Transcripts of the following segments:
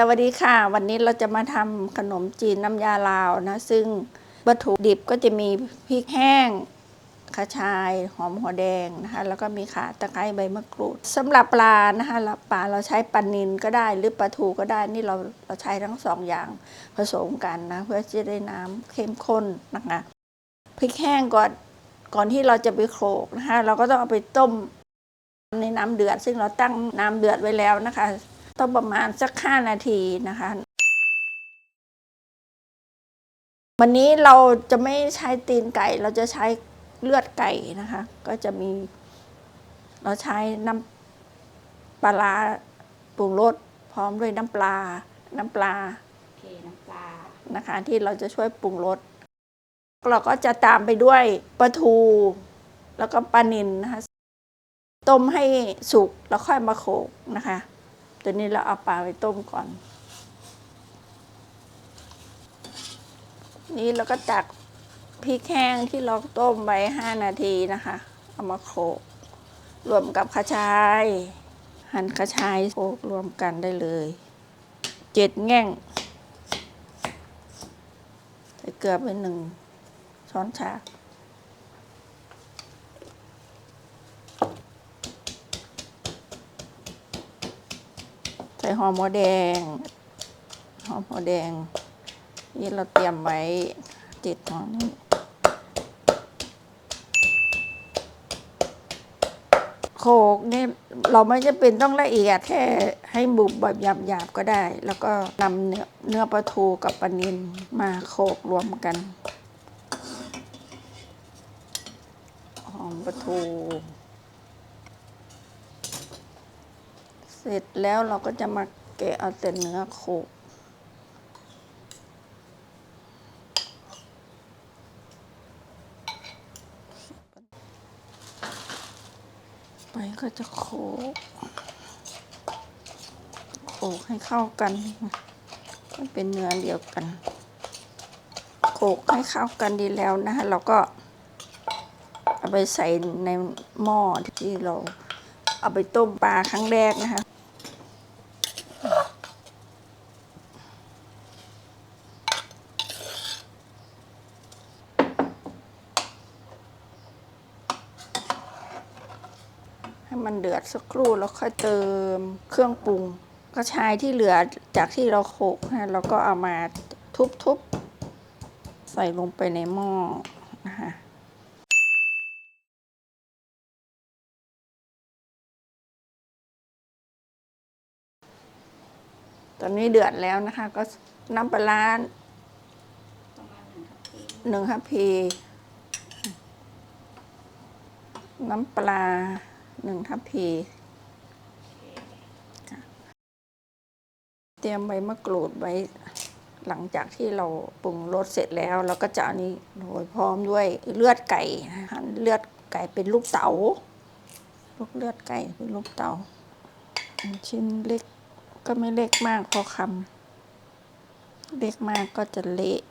สวัสดีค่ะ วันนี้เราจะมาทำขนมจีนน้ำยาลาวนะ ซึ่งวัตถุดิบก็จะมีพริกแห้งกระชายหอมหัวแดงนะคะแล้วก็มีขาตะไคร้ใบมะกรูดสำหรับปลานะคะปลาเราใช้ปลานิลก็ได้หรือปลาทูก็ได้นี่เราเราใช้ทั้งสองอย่างผสมกันนะ เพื่อจะได้น้ำเข้มข้นนะคะพริกแห้งก่อนก่อนที่เราจะไปโขลกนะคะเราก็ต้องเอาไปต้มในน้ำเดือด ซึ่งเราตั้งน้ำเดือดไว้แล้วนะคะ ต้องประมาณสักห้านาทีนะคะ วันนี้เราจะไม่ใช้ตีนไก่ เราจะใช้เลือดไก่นะคะ ก็จะมี เราใช้น้ำปลาร้าปรุงรสพร้อมด้วยน้ำปลา น้ำปลาโอเคน้ำปลานะคะ ที่เราจะช่วยปรุงรสเราก็จะตามไปด้วยปลาทู แล้วก็ปลานิลนะคะ ต้มให้สุกแล้วค่อยมาโขลกนะคะ ตัวนี้เราเอาปลาไปต้มก่อน นี่เราก็ตักพริกแห้งที่เราต้มไว้ห้านาทีนะคะ เอามาโขลกรวมกับกระชาย หั่นกระชายโขลกรวมกันได้เลยเจ็ดแง่งใส่เกลือไปหนึ่งช้อนชา ส่หอมหัวแดง หอมหัวแดง นี่เราเตรียมไว้เจ็ดหอมนี่โขกนี่เราไม่จะเป็นต้องละเอียดแค่ให้บุบแบบหยาบๆก็ได้ แล้วก็นำเนื้อเนื้อปลาทูกับปลานิลมาโขกรวมกันหอมปลาทู เสร็จแล้วเราก็จะมาแกะเอาแต่เนื้อโขกไปก็จะโขกโขกให้เข้ากันให้เป็นเนื้อเดียวกันโขกให้เข้ากันดีแล้วนะคะเราก็เอาไปใส่ในหม้อที่เราเอาไปต้มปลาครั้งแรกนะคะ ให้มันเดือดสักครู่แล้วค่อยเติมเครื่องปรุง กระชายที่เหลือจากที่เราโขลกนะเราก็เอามาทุบๆ ใส่ลงไปในหม้อนะคะตอนนี้เดือดแล้วนะคะ ก็น้ำปลาร้าหนึ่งทัพพีหนึ่งทัพพีน้ำปลา หนึ่งทัพพี เตรียมใบมะกรูดไว้หลังจากที่เราปรุงรสเสร็จแล้วเราก็จะอานี้โรยพร้อมด้วยเลือดไก่นะคะเลือดไก่เป็นลูกเต๋าลูกเลือดไก่เป็นลูกเต๋าชิ้นเล็กก็ไม่เล็กมากพอคำเล็กมากก็จะเละ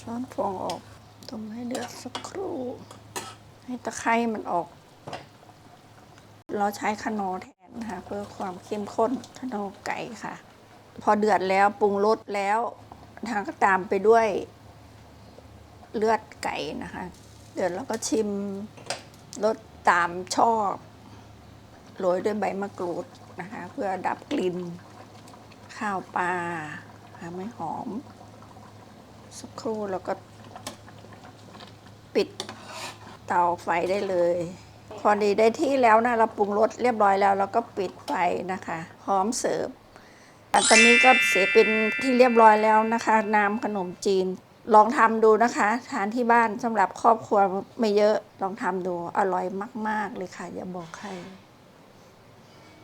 ช้อนฟองออก ต้มให้เดือดสักครู่ ให้ตะไคร้มันออก เราใช้ขนอแทนนะคะเพื่อความเข้มข้นขนอไก่ค่ะ พอเดือดแล้วปรุงรสแล้วทางก็ตามไปด้วยเลือดไก่นะคะ เดือดแล้วก็ชิมรสตามชอบโรยด้วยใบมะกรูดนะคะ เพื่อดับกลิ่นข้าวปลาทำให้หอม สักครู่แล้วก็ ปิดเตาไฟได้เลยพอดีได้ที่แล้วนะเราปรุงรสเรียบร้อยแล้วเราก็ปิดไฟนะคะพร้อมเสิร์ฟตอนนี้ก็เสียเป็นที่เรียบร้อยแล้วนะคะ น้ำขนมจีนลองทำดูนะคะ ทานที่บ้านสำหรับครอบครัวไม่เยอะลองทำดูอร่อยมาก ๆ เลยค่ะ อย่าบอกใคร